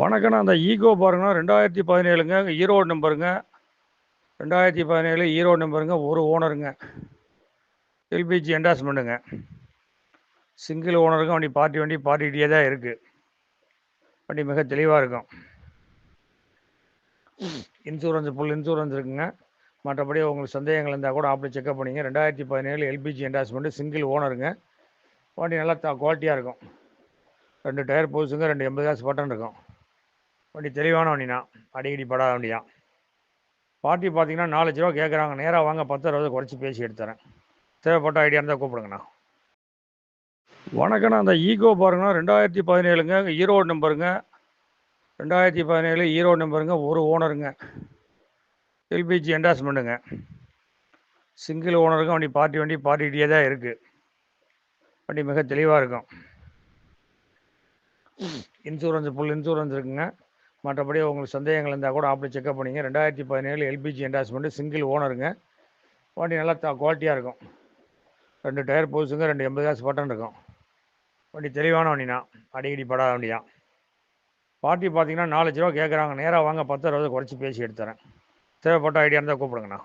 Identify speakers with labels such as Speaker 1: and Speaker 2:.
Speaker 1: வணக்கண்ணா அந்த ஈகோ பாருங்கண்ணா. ரெண்டாயிரத்தி பதினேழுங்க. ஈரோடு நம்பருங்க. ரெண்டாயிரத்தி பதினேழு ஈரோடு நம்பருங்க. ஒரு ஓனருங்க. LPG என்டாஸ்மெண்ட்டுங்க single ஓனருங்க. வண்டி பார்ட்டி வண்டி பார்ட்டிகிட்டே தான் இருக்குது வண்டி மிக தெளிவாக இருக்கும். இன்சூரன்ஸ் ஃபுல் இன்சூரன்ஸ் இருக்குங்க. மற்றபடி உங்களுக்கு சந்தேகங்கள் இருந்தால் கூட அப்படி செக்அப் பண்ணிங்க. ரெண்டாயிரத்தி பதினேழு எல்பிஜி என்டாஸ்மெண்ட்டு சிங்கிள் ஓனருங்க வண்டி நல்லா குவாலிட்டியாக இருக்கும். ரெண்டு டயர் புதுசுங்க ரெண்டு எண்பது காசு பட்டன் இருக்கும். வண்டி தெளிவான வண்டினா அடிக்கடி படாத வண்டி தான் பார்ட்டி பார்த்தீங்கன்னா நாலு லட்ச ரூபா கேட்குறாங்க நேராக வாங்க பத்து அறுபது குறைச்சி பேசி எடுத்துறேன். தேவைப்பட்ட ஐடியா இருந்தால் கூப்பிடுங்கண்ணா. வணக்கண்ணா அந்த ஈகோ பாருங்கண்ணா. ரெண்டாயிரத்தி பதினேழுங்க. ஈரோடு நம்பருங்க. ரெண்டாயிரத்தி பதினேழு ஈரோடு நம்பருங்க. ஒரு ஓனருங்க. எல்பிஜி என்டாஸ்மெண்ட்டுங்க சிங்கிள் ஓனருங்க வண்டி பார்ட்டி வண்டி பார்ட்டிகிட்டே தான் இருக்குது வண்டி மிக தெளிவாக இருக்கும். இன்சூரன்ஸ் ஃபுல் இன்சூரன்ஸ் இருக்குங்க. மற்றபடி உங்களுக்கு சந்தேகங்கள் இருந்தால் கூட ஆப்பில் செக்அப் பண்ணிங்க. ரெண்டாயிரத்தி பதினேழு எல்பிஜி என்டாஸ்மெண்ட்டு சிங்கிள் ஓனருங்க வண்டி நல்லா த குவாலிட்டியாக இருக்கும். ரெண்டு டயர் புதுசுங்க ரெண்டு எண்பது காசு பட்டன் இருக்கும். வண்டி தெளிவான வண்டினா அடிக்கடி படாத வண்டி தான் பார்ட்டி பார்த்தீங்கன்னா நாலு லட்ச ரூபா கேட்குறாங்க நேராக வாங்க பத்து ரூபா குறைச்சி பேசி எடுத்துறேன். தேவைப்பட்ட ஐடியா இருந்தால் கூப்பிடுங்கண்ணா.